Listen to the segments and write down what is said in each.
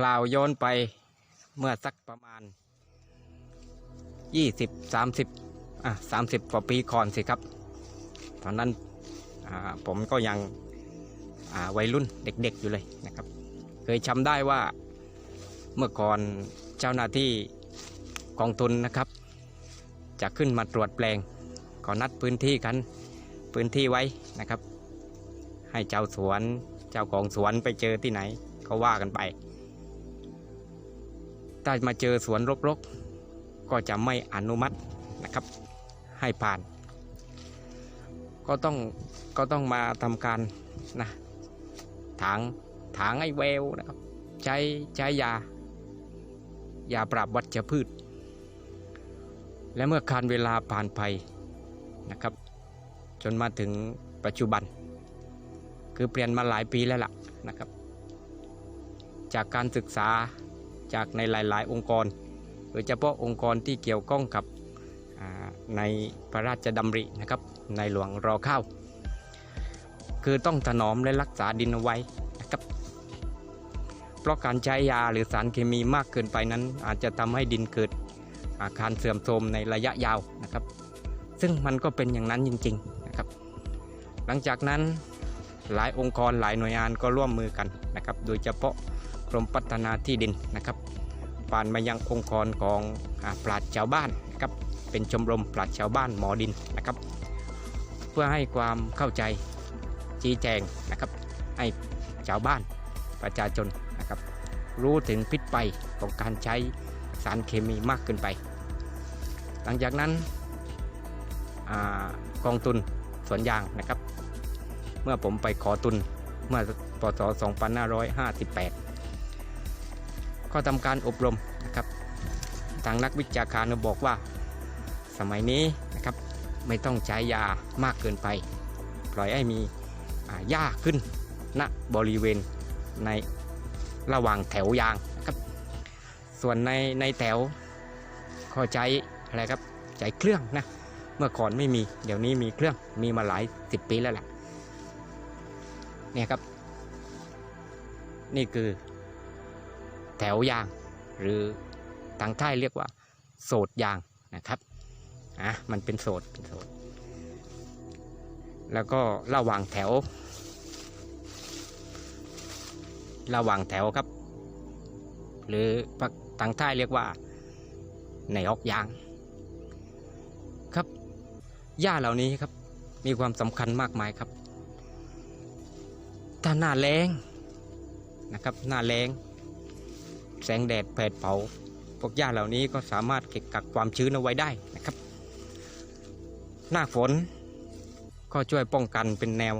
คราวย้อนไปเมื่อสักประมาณยี่สิบสามสิบอะสามสิบกว่าปีก่อนสิครับ ตอนนั้นผมก็ยังวัยรุ่นเด็กๆอยู่เลยนะครับ เคยจำได้ว่าเมื่อก่อนเจ้าหน้าที่กองทุนนะครับ จะขึ้นมาตรวจแปลงก็นัดพื้นที่กันพื้นที่ไว้นะครับ ให้เจ้าสวนเจ้าของสวนไปเจอที่ไหนก็ว่ากันไป ถ้ามาเจอสวนรกๆ ก็จะไม่อนุมัตินะครับให้ผ่าน ก็ต้องก็ต้องมาทำการนะถางถางไอ้แววนะครับใช้ใช้ยายาปราบวัชพืช และเมื่อการเวลาผ่านไปนะครับ จนมาถึงปัจจุบัน คือเปลี่ยนมาหลายปีแล้วล่ะนะครับ จากการศึกษา จากในหลาย ๆ องค์กร โดยเฉพาะองค์กรที่เกี่ยวข้องกับในพระราชดำรินะครับในหลวงรอข้าว คือต้องถนอมและรักษาดินเอาไว้นะครับเพราะการใช้ยาหรือสารเคมีมากเกินไปนั้น อาจจะทำให้ดินเกิดอาการเสื่อมโทรมในระยะยาวนะครับ ซึ่งมันก็เป็นอย่างนั้นจริงๆนะครับ หลังจากนั้นหลายองค์กรหลายหน่วยงานก็ร่วมมือกันนะครับ โดยเฉพาะ กรมพัฒนาที่ดินนะครับ ผ่านมายังองค์กรของอาปราชญ์ชาวบ้านนะครับเป็นชมรมปราชญ์ชาวบ้านหมอดินนะครับ เพื่อให้ความเข้าใจชี้แจงนะครับให้ชาวบ้านประชาชนนะครับ รู้ถึงพิษภัยของการใช้สารเคมีมากเกินไป หลังจากนั้นอกองทุนสวนยางนะครับ เมื่อผมไปขอทุนเมื่อปศ2558 ก็ทำการอบรมนะครับ ทางนักวิชาการบอกว่า สมัยนี้นะครับไม่ต้องใช้ยามากเกินไป ปล่อยให้มีอ่าหญ้าขึ้นณบริเวณในระหว่างแถวยางนะครับ ส่วนในในแถวก็ใช้อะไรครับใช้เครื่องนะเมื่อก่อนไม่มี เดี๋ยวนี้มีเครื่องมีมาหลายสิบปีแล้วแหละเนี่ยครับ นี่คือ แถวยาง หรือทางใต้เรียกว่า โสดยางนะครับอะมันเป็นโสดเป็นโสด แล้วก็ระหว่างแถว ระหว่างแถวครับ หรือทางใต้เรียกว่าในออกยาง ครับหญ้าเหล่านี้ครับมีความสำคัญมากมายครับ ถ้าหน้าแรงนะครับ หน้าแรง แสงแดดแผดเผา พวกหญ้าเหล่านี้ก็สามารถเก็บกักความชื้นเอาไว้ได้นะครับ หน้าฝนก็ช่วยป้องกันเป็นแนว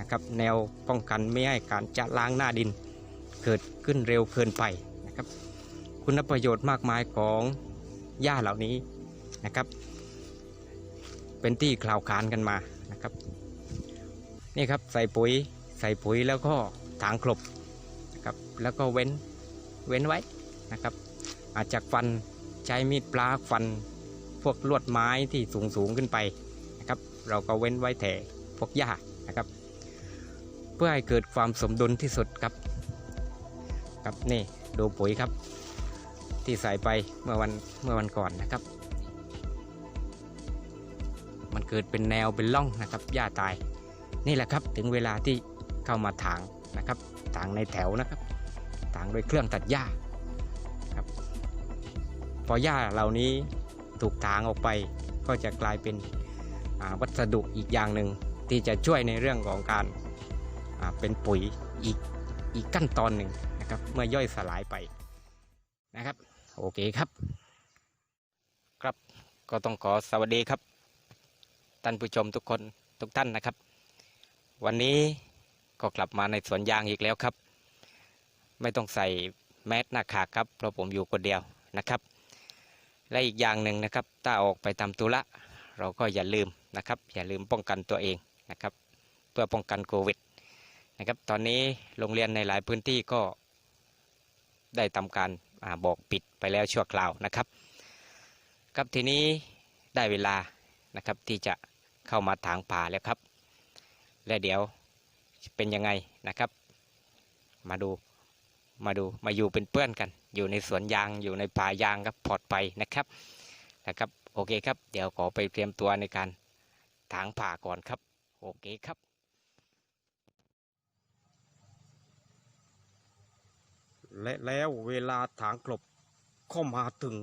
นะครับแนวป้องกันไม่ให้การจะล้างหน้าดิน เกิดขึ้นเร็วเกินไปนะครับ คุณประโยชน์มากมายของหญ้าเหล่านี้นะครับ เป็นที่กล่าวขานกันมานะครับนี่ครับใส่ปุ๋ยใส่ปุ๋ยแล้วก็ถางกลบนะครับแล้วก็เว้น เว้นไว้นะครับ อาจจะฟันใช้มีดปลาฟันพวกลวดไม้ที่สูงสูงขึ้นไปนะครับ เราก็เว้นไว้แถพวกหญ้านะครับ เพื่อให้เกิดความสมดุลที่สุดครับครับนี่ดูปุ๋ยครับ ที่ใส่ไปเมื่อวันเมื่อวันก่อนนะครับ มันเกิดเป็นแนวเป็นล่องนะครับหญ้าตายนี่แหละครับถึงเวลาที่เข้ามาถางนะครับถางในแถวนะครับ ถางด้วยเครื่องตัดหญ้าครับพอหญ้าเหล่านี้ถูกถางออกไปก็จะกลายเป็นวัสดุอีกอย่างหนึ่งที่จะช่วยในเรื่องของการาเป็นปุ๋ยอีกอีกขั้นตอนหนึ่งนะครับเมื่อย่อยสลายไปนะครับ โอเคครับ ครับก็ต้องขอสวัสดีครับท่านผู้ชมทุกคนทุกท่านนะครับ วันนี้ก็กลับมาในสวนยางอีกแล้วครับ ไม่ต้องใส่แมสหน้ากากครับ เพราะผมอยู่คนเดียวนะครับ และอีกอย่างหนึ่งนะครับ ถ้าออกไปทำธุระเราก็อย่าลืมนะครับ อย่าลืมป้องกันตัวเองนะครับ เพื่อป้องกันโควิดนะครับ ตอนนี้โรงเรียนในหลายพื้นที่ก็ได้ทำการอาบอกปิดไปแล้วชั่วคราวนะครับ ครับทีนี้ได้เวลานะครับที่จะเข้ามาถางป่าแล้วครับ และเดี๋ยวเป็นยังไงนะครับ มาดู มาดูมาอยู่เป็นเพื่อนกัน อยู่ในสวนยางอยู่ในป่ายางครับปลอดไปนะครับนะครับโอเคครับ เดี๋ยวขอไปเตรียมตัวในการถางป่าก่อนครับ โอเคครับและแล้วเวลาถางกลบเข้ามาถึง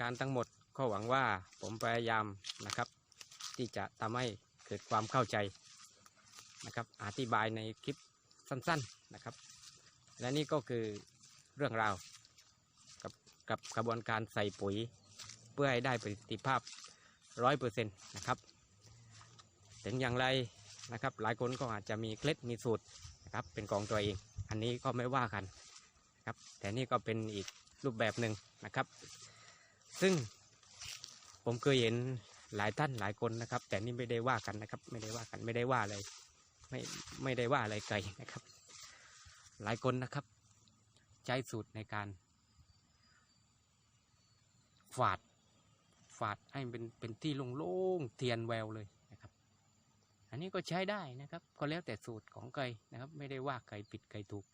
การทั้งหมดก็หวังว่าผมพยายามนะครับ ที่จะทำให้เกิดความเข้าใจนะครับอธิบายในคลิปสั้นๆนะครับ และนี่ก็คือเรื่องราวกับกับกระบวนการใส่ปุ๋ย เพื่อให้ได้ประสิทธิภาพร้อยเปอร์เซ็นต์นะครับถึงอย่างไรนะครับ หลายคนก็อาจจะมีเคล็ดมีสูตรนะครับเป็นของตัวเอง อันนี้ก็ไม่ว่ากันนะครับแต่นี่ก็เป็นอีกรูปแบบหนึ่งนะครับ ซึ่งผมเคยเห็นหลายท่านหลายคนนะครับ แต่นี่ไม่ได้ว่ากันนะครับ ไม่ได้ว่ากันไม่ได้ว่าอะไรไม่ไม่ได้ว่าอะไรไกลนะครับ หลายคนนะครับ ใช้สูตรในการฝาดฝาดให้เป็นเป็นที่โล่งๆเทียนแววเลยนะครับ อันนี้ก็ใช้ได้นะครับ ก็แล้วแต่สูตรของใครนะครับ ไม่ได้ว่าใครผิดใครถูก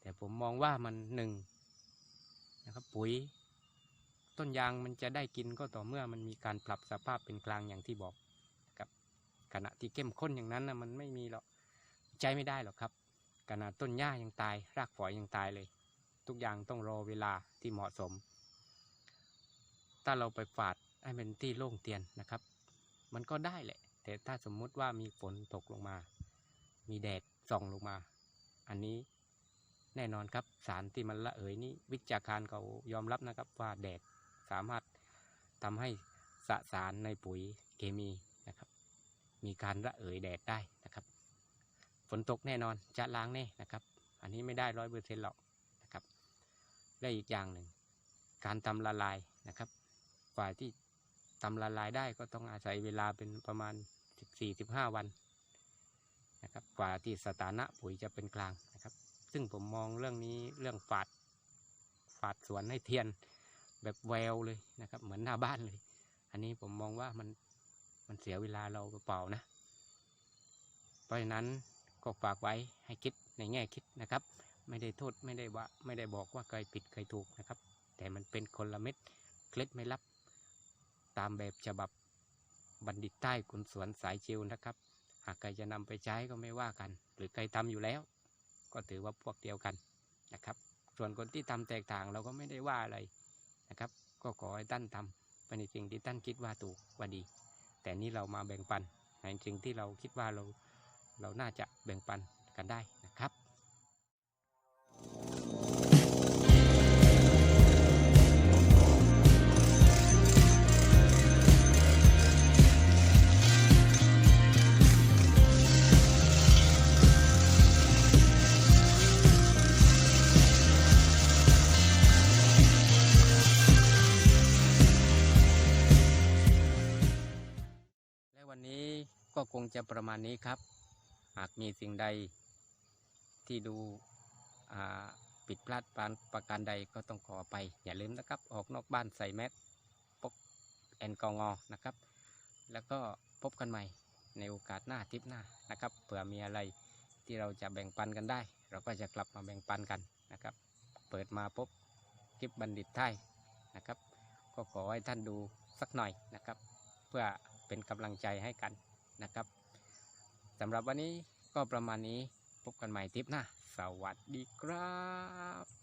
แต่ผมมองว่ามันหนึ่งนะครับ ปุ๋ย ต้นยางมันจะได้กินก็ต่อเมื่อมันมีการปรับสภาพเป็นกลางอย่างที่บอกครับขณะที่เข้มข้นอย่างนั้นนะมันไม่มีหรอกใจไม่ได้หรอกครับขณะต้นหญ้ายังตาย รากฝอยยังตายเลย ทุกอย่างต้องรอเวลาที่เหมาะสม ถ้าเราไปฝาดให้เป็นที่โล่งเตียนนะครับ มันก็ได้แหละ แต่ถ้าสมมุติว่ามีฝนตกลงมา มีแดดส่องลงมา อันนี้แน่นอนครับสารที่มันละเอยนี้วิจารการเขายอมรับนะครับว่าแดด สามารถทำให้สสารในปุ๋ยเคมีนะครับ มีการระเอยแดดได้นะครับ ฝนตกแน่นอนจะล้างแน่นะครับ อันนี้ไม่ได้ร้อยเปอร์เซ็นต์หรอกนะครับ และอีกอย่างหนึ่ง การทำละลายนะครับฝ่ายที่ทำละลายได้ก็ต้องอาศัยเวลาเป็นประมาณ 14-15 วันนะครับกว่าที่สถานะปุ๋ยจะเป็นกลางนะครับ ซึ่งผมมองเรื่องนี้เรื่องฝาดฝาดสวนให้เทียน แบบแววเลยนะครับ เหมือนหน้าบ้านเลย อันนี้ผมมองว่ามันมันเสียเวลาเราเปล่านะ เพราะฉะนั้นก็ฝากไว้ให้คิดในแง่คิดนะครับ ไม่ได้โทษไม่ได้ว่าไม่ได้บอกว่าใครผิดใครถูกนะครับ แต่มันเป็นคนละเม็ดเคล็ดไม่ลับ ตามแบบฉบับบัณฑิตใต้คุณสวนสายชิวนะครับ หากใครจะนำไปใช้ก็ไม่ว่ากัน หรือใครทำอยู่แล้ว ก็ถือว่าพวกเดียวกันนะครับ ส่วนคนที่ทำแตกต่างเราก็ไม่ได้ว่าอะไร นะครับ ก็ขอให้ท่านทำไปในสิ่งที่ท่านคิดว่าถูกว่าดี แต่นี้เรามาแบ่งปันในสิ่งที่เราคิดว่าเราเราน่าจะแบ่งปันกันได้นะครับ งจะประมาณนี้ครับ หากมีสิ่งใดที่ดูอ่าผิดพลาดปานประการใดก็ต้องขอไป อย่าลืมนะครับ ออกนอกบ้านใส่แมสพกแอลกอฮอล์นะครับ แล้วก็พบกันใหม่ในโอกาสหน้าทิปหน้านะครับเผื่อมีอะไรที่เราจะแบ่งปันกันได้ เราก็จะกลับมาแบ่งปันกันนะครับ เปิดมาพบคลิปบัณฑิตไทยนะครับ ก็ขอให้ท่านดูสักหน่อยนะครับ เพื่อเป็นกำลังใจให้กัน นะครับสำหรับวันนี้ก็ประมาณนี้พบกันใหม่ทิปหน้าสวัสดีครับ